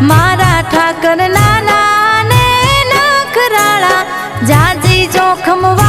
મારા ઠાકર નાના ને નખરાળા જાજી જોખમવા